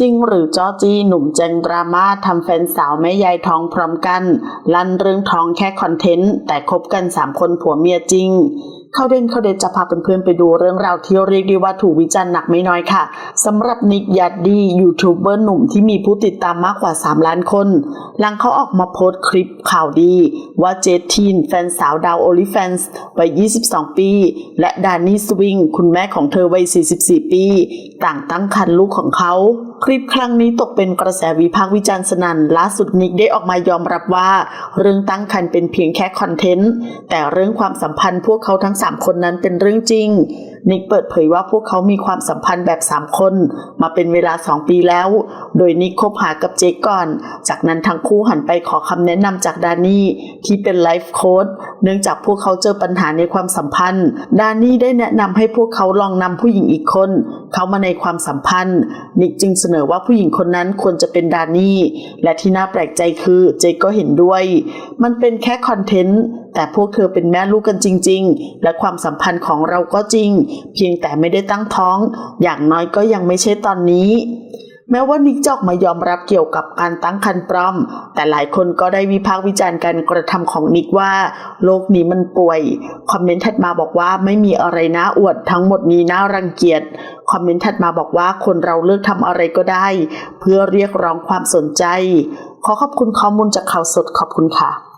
จริงหรือจอจีหนุ่มแจงดราม่าทำแฟนสาวแม่ยายท้องพร้อมกัน ลั่นเรื่องท้องแค่คอนเทนต์ แต่คบกัน 3 คนผัวเมียจริง เข้าเด่นเข้าเด่นจะพาเพื่อนๆไปดูเรื่องราวที่เรียกได้ว่าถูกวิจารณ์หนักไม่น้อยค่ะสำหรับนิกยัดดียูทูบเบอร์หนุ่มที่มีผู้ติดตามมากกว่า 3 ล้านคน หลังเขาออกมาโพสต์คลิปข่าวดี ว่าเจททีนแฟนสาวดาวโอลิแฟนส์วัย 22 ปี และดานี่สวิงคุณแม่ของเธอวัย 44 ปี ต่างตั้งครรภ์ลูกของเขา คลิปครั้งนี้ตกเป็นกระแสวิพากษ์วิจารณ์สนั่นล่าสุดนิกได้ออกมายอมรับว่า เรื่องตั้งครรภ์เป็นเพียงแค่คอนเทนต์ แต่เรื่องความสัมพันธ์พวกเขาทั้ง 3 คนนั้นเป็นเรื่องจริง นิกเปิดเผยว่าพวกเขามีความสัมพันธ์แบบ 3 คน มาเป็นเวลา 2 ปีแล้ว โดยนิกคบหากับเจคก่อน จากนั้นทั้งคู่หันไปขอคำแนะนำจากดานี่ที่เป็นไลฟ์โค้ด เนื่องจากพวกเขาเจอปัญหาในความสัมพันธ์ ดานี่ได้แนะนำให้พวกเขาลองนำผู้หญิงอีกคน เข้ามาในความสัมพันธ์ นิกจึงเสนอว่าผู้หญิงคนนั้นควรจะเป็นดานี่ และที่น่าแปลกใจคือเจก็เห็นด้วย มันเป็นแค่คอนเทนต์แต่พวกเธอเป็นแม่ลูกกันจริง ๆ และความสัมพันธ์ของเราก็จริง เพียงแต่ไม่ได้ตั้งท้อง อย่างน้อยก็ยังไม่ใช่ตอนนี้ แม้ว่านิกจะออกมายอมรับเกี่ยวกับการตั้งครรภ์ปลอม แต่หลายคนก็ได้วิพากษ์วิจารณ์การกระทำของนิกว่าโลกนี้มันป่วย คอมเมนต์ถัดมาบอกว่าไม่มีอะไรน่าอวดทั้งหมดนี้น่ารังเกียจ คอมเมนต์ถัดมาบอกว่าคนเราเลือกทำอะไรก็ได้ เพื่อเรียกร้องความสนใจ ขอขอบคุณข้อมูลจากข่าวสดขอบคุณค่ะ